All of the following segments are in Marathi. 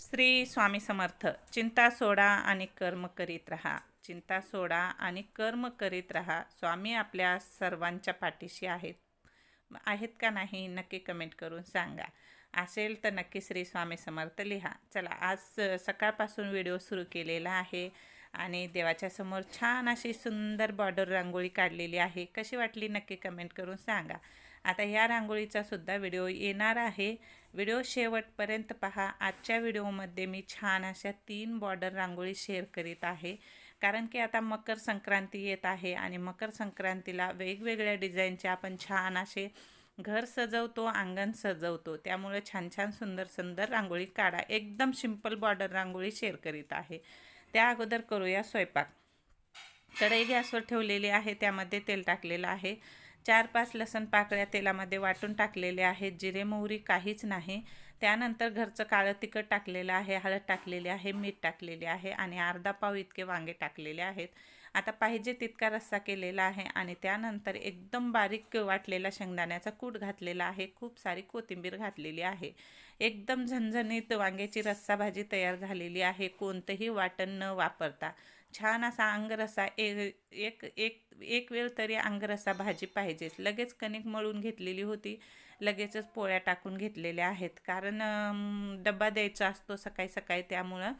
श्री स्वामी समर्थ चिंता सोडा आणि कर्म करीत राहा. चिंता सोडा आणि कर्म करीत राहा. स्वामी आपल्या सर्वांच्या पाठीशी आहेत. आहेत का नाही नक्की कमेंट करून सांगा. असेल तर नक्की श्री स्वामी समर्थ लिहा. चला आज सकाळपासून व्हिडिओ सुरू केलेला आहे आणि देवाच्या समोर छान अशी सुंदर बॉर्डर रांगोळी काढलेली आहे. कशी वाटली नक्की कमेंट करून सांगा. आता ह्या रांगोळीचा सुद्धा व्हिडिओ येणार आहे. व्हिडिओ शेवटपर्यंत पहा. आजच्या व्हिडिओमध्ये मी छान अशा तीन बॉर्डर रांगोळी शेअर करीत आहे. कारण की आता मकर संक्रांती येत आहे आणि मकर संक्रांतीला वेगवेगळ्या डिझाईनचे आपण छान असे घर सजवतो अंगण सजवतो. त्यामुळे छान छान सुंदर सुंदर रांगोळी काढा. एकदम सिंपल बॉर्डर रांगोळी शेअर करीत आहे. त्या अगोदर करूया स्वयंपाक. कढई गॅसवर ठेवलेली आहे. त्यामध्ये तेल टाकलेलं आहे. चार पाच लसण पाकळ्या तेलामध्ये वाटून टाकलेले आहेत. जिरे मोहरी काहीच नाही. त्यानंतर घरचं काळं तिखट टाकलेलं आहे हळद टाकलेली आहे मीठ टाकलेले आहे आणि अर्धा पाव इतके वांगे टाकलेले आहेत. आता पाहिजे तितका रस्सा केलेला आहे आणि त्यानंतर एकदम बारीक वाटलेला शेंगदाण्याचा कूट घातलेला आहे. खूप सारी कोथिंबीर घातलेली आहे. एकदम झणझणीत वांग्याची रस्सा भाजी तयार झालेली आहे. कोणतंही वाटण न वापरता. छान असा अंगरसा ए एक एक एक वेळ तरी अंगरसा भाजी पाहिजेच. लगेच कणिक मळून घेतलेली होती. लगेचच पोळ्या टाकून घेतलेल्या आहेत. कारण डबा डब्बा द्यायचा असतो सकाळी सकाळी त्यामुळं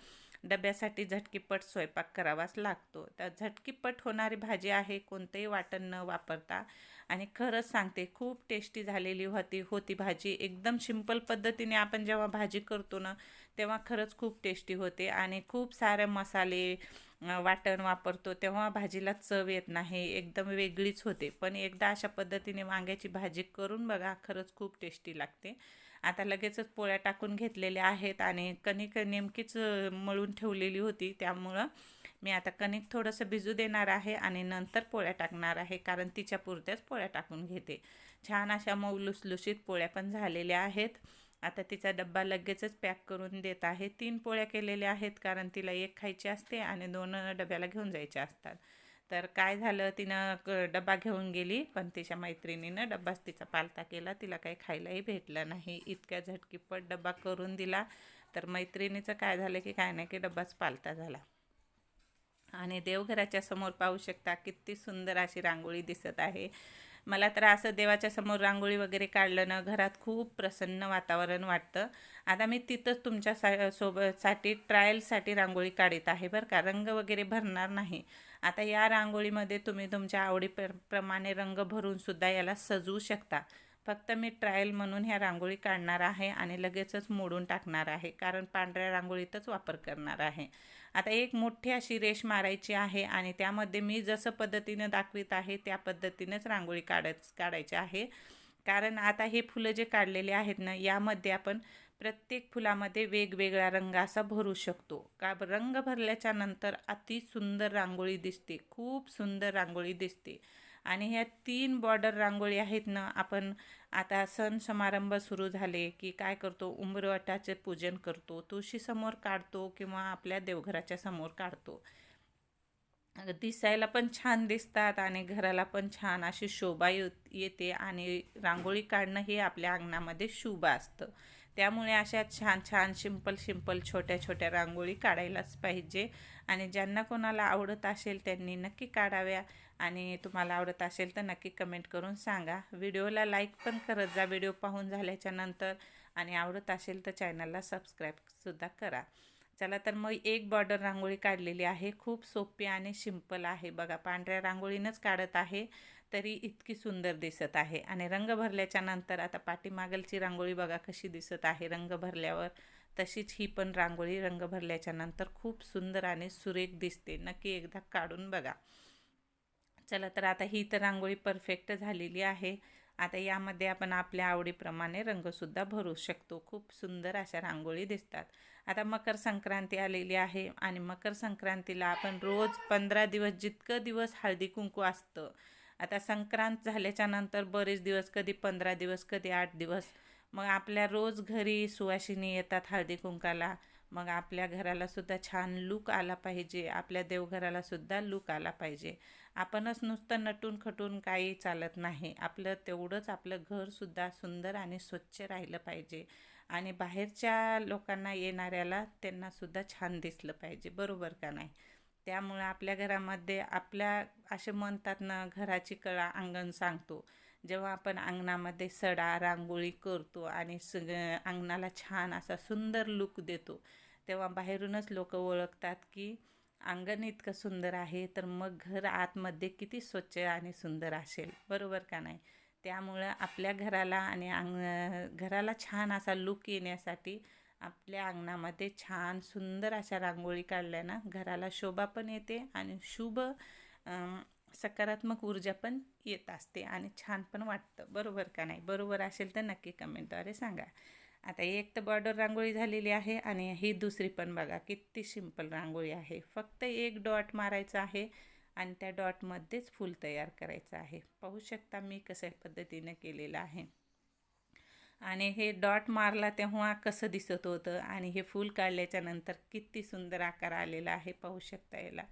डब्यासाठी झटकीपट स्वयंपाक करावाच लागतो. तर झटकीपट होणारी भाजी आहे कोणतंही वाटण न वापरता. आणि खरंच सांगते खूप टेस्टी झालेली होती होती भाजी. एकदम सिंपल पद्धतीने आपण जेव्हा भाजी करतो ना तेव्हा खरंच खूप टेस्टी होते. आणि खूप सारे मसाले वाटण वापरतो तेव्हा भाजीला चव येत नाही एकदम वेगळीच होते. पण एकदा अशा पद्धतीने वांग्याची भाजी करून बघा खरंच खूप टेस्टी लागते. आता लगेचच पोळ्या टाकून घेतलेल्या आहेत आणि कणिक नेमकीच मळून ठेवलेली होती. त्यामुळं मी आता कणिक थोडंसं भिजू देणार आहे आणि नंतर पोळ्या टाकणार आहे कारण तिच्या पुरत्याच पोळ्या टाकून घेते. छान अशा मऊ लुसलुशीत पोळ्या पण झालेल्या आहेत. आता तिचा डब्बा लगेचच पॅक करून देत आहे. तीन पोळ्या केलेल्या आहेत कारण तिला एक खायची असते आणि दोन डब्याला घेऊन जायच्या असतात. तर काय झालं तिनं क- डब्बा घेऊन गेली पण तिच्या मैत्रिणीनं डब्बाच तिचा पालता केला. तिला काही खायलाही भेटलं नाही. इतक्या झटकीपट डब्बा करून दिला. तर मैत्रिणीचं काय झालं की काय नाही की डब्बाच पालता झाला. आणि देवघराच्या समोर पाहू शकता किती सुंदर अशी रांगोळी दिसत आहे. मला तर असं देवाच्या समोर रांगोळी वगैरे काढलं ना घरात खूप प्रसन्न वातावरण वाटतं. आता मी तिथंच तुमच्या सा सोबतसाठी ट्रायलसाठी रांगोळी काढत आहे बरं का. रंग वगैरे भरणार नाही. आता या रांगोळीमध्ये तुम्ही तुमच्या आवडीप्रमाणे रंग भरून सुद्धा याला सजवू शकता. फक्त मी ट्रायल म्हणून ह्या रांगोळी काढणार आहे आणि लगेचच मोडून टाकणार आहे कारण पांढऱ्या रांगोळीतच वापर करणार आहे. आता एक मोठी अशी रेष मारायची आहे आणि त्यामध्ये मी जसं पद्धतीनं दाखवित आहे त्या पद्धतीनंच रांगोळी काढत काढायची आहे. कारण आता हे फुलं जे काढलेले आहेत ना यामध्ये आपण प्रत्येक फुलामध्ये वेगवेगळा रंग असा भरू शकतो. का रंग भरल्याच्या नंतर अति सुंदर रांगोळी दिसते खूप सुंदर रांगोळी दिसते. आणि ह्या तीन बॉर्डर रांगोळी आहेत ना आपण आता सण समारंभ सुरू झाले की काय करतो? उंबरवटाचे पूजन करतो तुळशीसमोर काढतो किंवा आपल्या देवघराच्या समोर काढतो. दिसायला पण छान दिसतात आणि घराला पण छान अशी शोभा येते आणि रांगोळी काढणं हे आपल्या अंगणामध्ये शुभ असतं. त्यामुळे अशा छान छान सिंपल सिंपल छोट्या छोट्या रांगोळी काढायलाच पाहिजे आणि ज्यांना कोणाला आवडत असेल त्यांनी नक्की काढाव्या. आणि तुम्हाला आवडत असेल तर नक्की कमेंट करून सांगा. व्हिडिओला लाईक पण करत जा. व्हिडिओ पाहून झाल्याच्यानंतर आणि आवडत असेल तर चॅनलला सबस्क्राईबसुद्धा करा. चला तर मग एक बॉर्डर रांगोळी काढलेली आहे. खूप सोपी आणि सिंपल आहे. बघा पांढऱ्या रांगोळीनंच काढत आहे. तरी इतकी सुंदर दिसत आहे. आणि रंग भरल्याच्या नंतर आता पाठीमागलची रांगोळी बघा कशी दिसत आहे. रंग भरल्यावर तशीच ही पण रांगोळी रंग भरल्याच्या नंतर खूप सुंदर आणि सुरेख दिसते. नक्की एकदा काढून बघा. चला तर आता ही तर रांगोळी परफेक्ट झालेली आहे. आता यामध्ये आपण आपल्या आवडीप्रमाणे रंगसुद्धा भरू शकतो. खूप सुंदर अशा रांगोळी दिसतात. आता मकर संक्रांती आलेली आहे आणि मकर संक्रांतीला आपण रोज पंधरा दिवस जितकं दिवस हळदी कुंकू असतं आता संक्रांत झाल्याच्यानंतर बरेच दिवस कधी पंधरा दिवस कधी आठ दिवस मग आपल्या रोज घरी सुवासिनी येतात हळदी कुंकाला. मग आपल्या घराला सुद्धा छान लूक आला पाहिजे. आपल्या देवघराला सुद्धा लूक आला पाहिजे. आपणच नुसतं नटून खटून काही चालत नाही. आपलं तेवढंच आपलं घरसुद्धा सुंदर आणि स्वच्छ राहिलं पाहिजे. आणि बाहेरच्या लोकांना येणाऱ्याला त्यांनासुद्धा छान दिसलं पाहिजे. बरोबर का नाही? त्यामुळं आपल्या घरामध्ये आपल्या असे म्हणतात ना घराची कळा अंगण सांगतो. जेव्हा आपण अंगणामध्ये सडा रांगोळी करतो आणि सग अंगणाला छान असा सुंदर लुक देतो तेव्हा बाहेरूनच लोक ओळखतात की अंगण इतकं सुंदर आहे तर मग घर आतमध्ये किती स्वच्छ आणि सुंदर असेल. बरोबर का नाही? त्यामुळं आपल्या घराला आणि अंग घराला छान असा लुक येण्यासाठी आपल्या अंगणामध्ये छान सुंदर अशा रांगोळी काढल्यानं घराला शोभा पण येते आणि शुभ सकारात्मक ऊर्जा पण येत असते आणि छान पण वाटतं. बरोबर का नाही? बरोबर असेल तर नक्की कमेंटद्वारे सांगा. आता एक तर बॉर्डर रांगोळी झालेली आहे आणि ही दुसरी पण बघा किती सिंपल रांगोळी आहे. फक्त एक डॉट मारायचा आहे आणि त्या डॉटमध्येच फूल तयार करायचं आहे. पाहू शकता मी कशा पद्धतीनं केलेलं आहे. आणि हे डॉट मारला तेव्हा कसं दिसत होतं आणि हे फूल काढल्याच्या नंतर किती सुंदर आकार आलेला आहे पाहू शकता याला.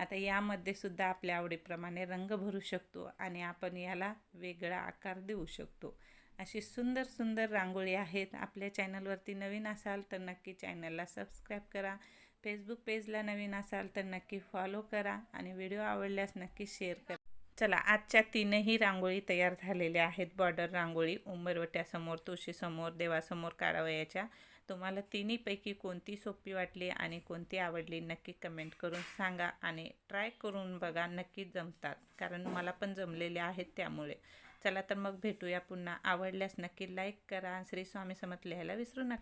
आता यामध्ये सुद्धा आपल्या आवडीप्रमाणे रंग भरू शकतो आणि आपण याला वेगळा आकार देऊ शकतो. अशी सुंदर सुंदर रांगोळी आहेत. आपल्या चॅनलवरती नवीन असाल तर नक्की चॅनलला सबस्क्राईब करा. फेसबुक पेजला नवीन असाल तर नक्की फॉलो करा आणि व्हिडिओ आवडल्यास नक्की शेअर करा. चला आजच्या तीनही रांगोळी तयार झालेल्या आहेत. बॉर्डर रांगोळी उंबरवट्यासमोर तुळशीसमोर देवासमोर काढावयाच्या तुम्हाला तिन्हीपैकी कोणती सोपी वाटली आणि कोणती आवडली नक्की कमेंट करून सांगा आणि ट्राय करून बघा नक्की जमतात कारण मला पण जमलेले आहेत त्यामुळे. चला तर मग भेटूया पुन्हा. आवडल्यास नक्की लाईक करा श्री स्वामी समत लिहायला विसरू नका.